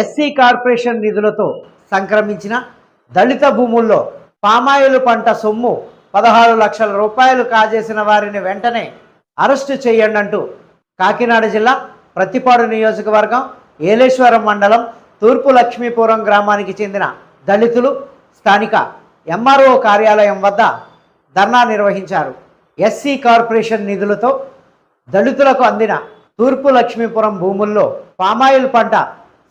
SC corporation నిధులతో సంక్రమించిన దళిత భూముల్లో palm oil పంట సొమ్ము పదహారు లక్షల రూపాయలు కాజేసిన వారిని వెంటనే అరెస్టు చేయండి అంటూ కాకినాడ జిల్లా ప్రతిపాడు నియోజకవర్గం ఏలేశ్వరం మండలం తూర్పు లక్ష్మీపురం గ్రామానికి చెందిన దళితులు స్థానిక ఎంఆర్ఓ కార్యాలయం వద్ద ధర్నా నిర్వహించారు. ఎస్సీ కార్పొరేషన్ నిధులతో దళితులకు అందిన తూర్పు లక్ష్మీపురం భూముల్లో పామాయిల్ పంట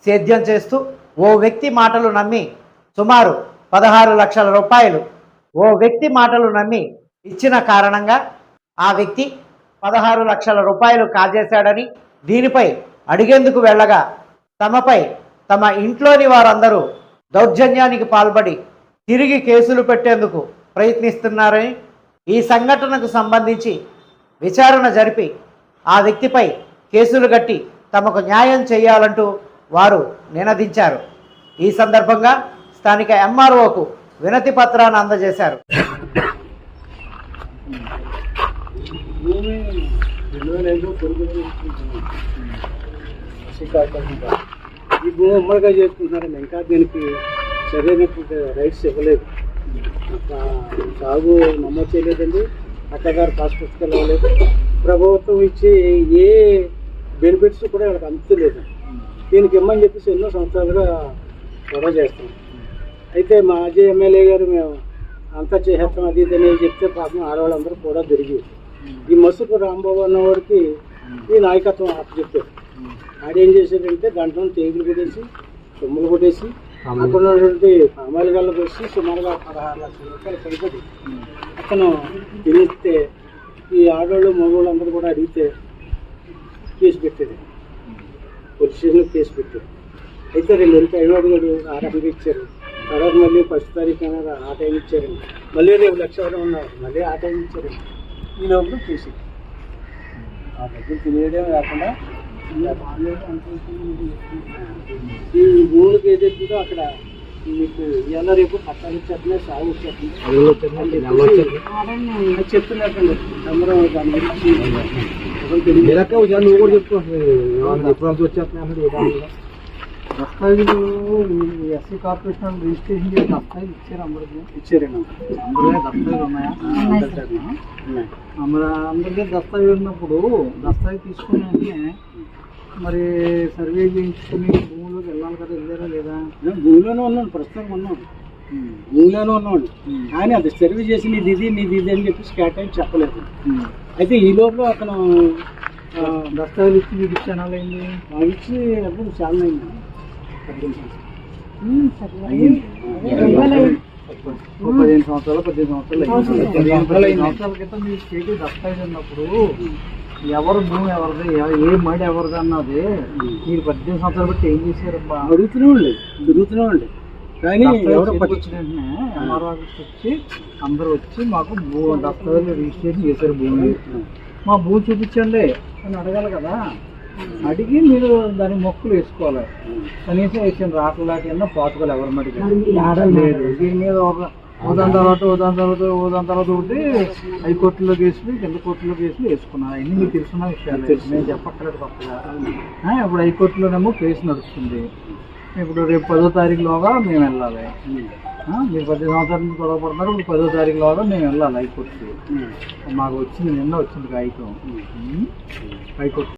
సేద్యం చేస్తూ ఓ వ్యక్తి మాటలు నమ్మి సుమారు పదహారు లక్షల రూపాయలు ఓ వ్యక్తి మాటలు నమ్మి ఇచ్చిన కారణంగా ఆ వ్యక్తి పదహారు లక్షల రూపాయలు కాజేశాడని దీనిపై అడిగేందుకు వెళ్ళగా తమపై తమ ఇంట్లోని వారందరూ దౌర్జన్యానికి పాల్పడి తిరిగి కేసులు పెట్టేందుకు ప్రయత్నిస్తున్నారని ఈ సంఘటనకు సంబంధించి విచారణ జరిపి ఆ వ్యక్తిపై కేసులు కట్టి తమకు న్యాయం చేయాలంటూ వారు నినదించారు. ఈ సందర్భంగా స్థానిక ఎంఆర్ఓకు వినతి పత్రాన్ని అందజేశారు. భూమి ఈ భూమి ఉమ్మడిగా చేసుకుంటున్నారు? ఇంకా దీనికి సరైనటువంటి రైట్స్ ఇవ్వలేదు. సాగు నమోదు చేయలేదండి. అత్తగారు పాస్ పుస్తకాలు ఇవ్వలేదు ప్రభుత్వం ఇచ్చే ఏ బెనిఫిట్స్ కూడా వాళ్ళకి అందుతలేదు. దీనికి ఇమ్మని చెప్పేసి ఎన్నో సంవత్సరాలుగా గొడవ చేస్తాం అయితే మాజీ ఎమ్మెల్యే గారు మేము అంతా చేసేస్తాం అది ఇది అని చెప్తే పాపం ఆడవాళ్ళందరూ కూడా తిరిగి. ఈ మసుపు రాంబాబు అన్న వారికి ఈ నాయకత్వం అప్పచెప్పారు ఆడేం చేశాడంటే దాంట్లో తేగులు కొట్టేసి సొమ్ములు కొట్టేసి అక్కడ ఉన్నటువంటి అమ్మాయిల వచ్చి సుమారుగా పదహారు లక్షల రూపాయలు పడిపోయి అతను తినిస్తే ఈ ఆడవాళ్ళు మగవాళ్ళు అందరూ కూడా అడిగితే కేసు పెట్టేది పోలీస్ స్టేషన్లో కేసు పెట్టాడు అయితే రెండు నెలలు టైం అడిగాడు ఆ రకంగా ఇచ్చారు? తర్వాత మళ్ళీ ఫస్ట్ తారీఖు అనేది ఆ టైం ఇచ్చారండి. మళ్ళీ రేపు లక్ష వరకు ఉన్నారు. మళ్ళీ ఆ టైం ఇచ్చారండి. ఈ లోపల కేసు. ఆ డబ్బులు తినేయడమే కాకుండా ఈ భూములకు ఏదైతుందో అక్కడ మీకు ఇవాళ రేపు పట్టాలు ఇచ్చేస్తున్నాయి సాగు వచ్చేస్తున్నాయి అది చెప్తున్నట్టండి అందరం దాని గురించి. ఎవరు తెలియదు. నువ్వు కూడా చెప్పుకుంటున్నావు ఎప్పుడు వచ్చేస్తున్నాయి దస్తావేజులు ఎస్సీ కార్పొరేషన్ రిజిస్ట్రేషన్ చేసి దస్తావేజ్ ఇచ్చారు అందరికి ఇచ్చారండి అందరికీ దస్తావేజ్ ఉన్నాయా మరి అందరికీ దస్తావేజ్ ఉన్నప్పుడు దస్తావేజ్ తీసుకుని వెంటనే మరి సర్వే చేయించుకుని భూమిలోకి వెళ్ళాలి కదా వెళ్ళారా లేదా భూమిలోనే ఉన్నాను ప్రస్తుతం ఉన్నాను భూమిలోనే ఉన్నాడు కానీ అది సర్వే చేసి నీది ఇది నీది ఇది అని చెప్పేసి కేటాయించి చెప్పలేదు అయితే ఈ లోపల అతను దస్తావేజ్ ఇచ్చి మీకు ఇచ్చాను అయింది ఇచ్చి అప్పుడు చాలా అయింది. పదిహేను సంవత్సరాలు పద్దెనిమిది సంవత్సరాలు పదిహేను సంవత్సరాల. క్రితం మీ స్టేట్ దస్తావేజ్ ఉన్నప్పుడు ఎవరు భూమి ఎవరిది ఎవ- ఏ మడి ఎవరిది అన్నది మీరు పద్దెనిమిది సంవత్సరాలు బట్టి ఏం చేశారబ్బా? అడుగుతూనే ఉండే తిరుగుతూనే ఉండే. కానీ ఎవరు పట్టించిన ఎంఆర్ఓ ఆఫీస్కి వచ్చి అందరూ వచ్చి మాకు భూ దస్తావేజ్ రిజిస్ట్రేషన్ చేశారు భూమి. మా భూమి చూపించండి అని అడగాలి కదా. అడిగి మీరు దాని మొక్కులు వేసుకోవాలి. కనీసం వేసిన రాట్ల కింద పాతుకలు ఎవరు లేదు. దీని మీద ఒక ఉదాహరణ తర్వాత ఉదాహరణ తర్వాత ఉదాహరణ తర్వాత ఒకటి హైకోర్టులో కేసులు కింద కోర్టులో కేసులు వేసుకున్నారు. అవన్నీ మీకు తెలుసున్న విషయాలు. నేను చెప్పక్కర్లేదు కొత్తగా. ఇప్పుడు హైకోర్టులోనేమో కేసు నడుస్తుంది. ఇప్పుడు రేపు పదో తారీఖులోగా మేము వెళ్ళాలి. మీరు పది సంవత్సరాల నుంచి గొడవ పడుతున్నారు ఇప్పుడు పదో తారీఖులోగా మేము వెళ్ళాలి హైకోర్టుకి. మాకు వచ్చింది నిన్న వచ్చింది ఉమ్. హైకోర్టు